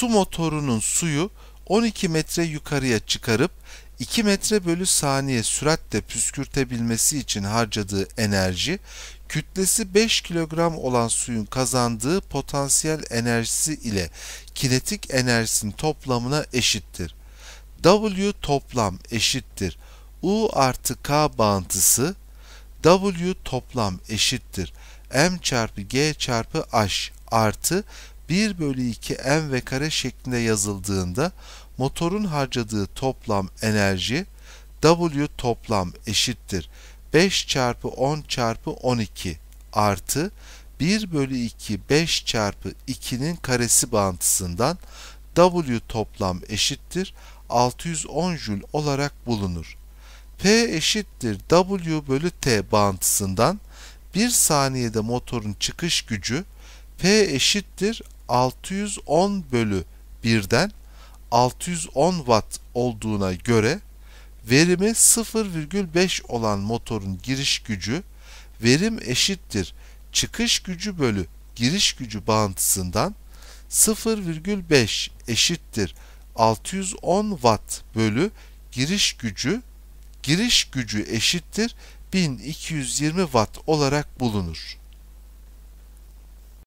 su motorunun suyu 12 metre yukarıya çıkarıp 2 metre bölü saniye süratle püskürtebilmesi için harcadığı enerji, kütlesi 5 kilogram olan suyun kazandığı potansiyel enerjisi ile kinetik enerjisinin toplamına eşittir. W toplam eşittir. U artı K bağıntısı W toplam eşittir. M çarpı G çarpı H artı 1 bölü 2 M ve kare şeklinde yazıldığında motorun harcadığı toplam enerji W toplam eşittir. 5 çarpı 10 çarpı 12 artı 1 bölü 2 5 çarpı 2'nin karesi bağıntısından W toplam eşittir 610 jül olarak bulunur. P eşittir W bölü T bağıntısından 1 saniyede motorun çıkış gücü P eşittir 610 bölü 1'den 610 watt olduğuna göre verimi 0,5 olan motorun giriş gücü verim eşittir çıkış gücü bölü giriş gücü bağıntısından 0,5 eşittir 610 watt bölü giriş gücü giriş gücü eşittir 1220 watt olarak bulunur.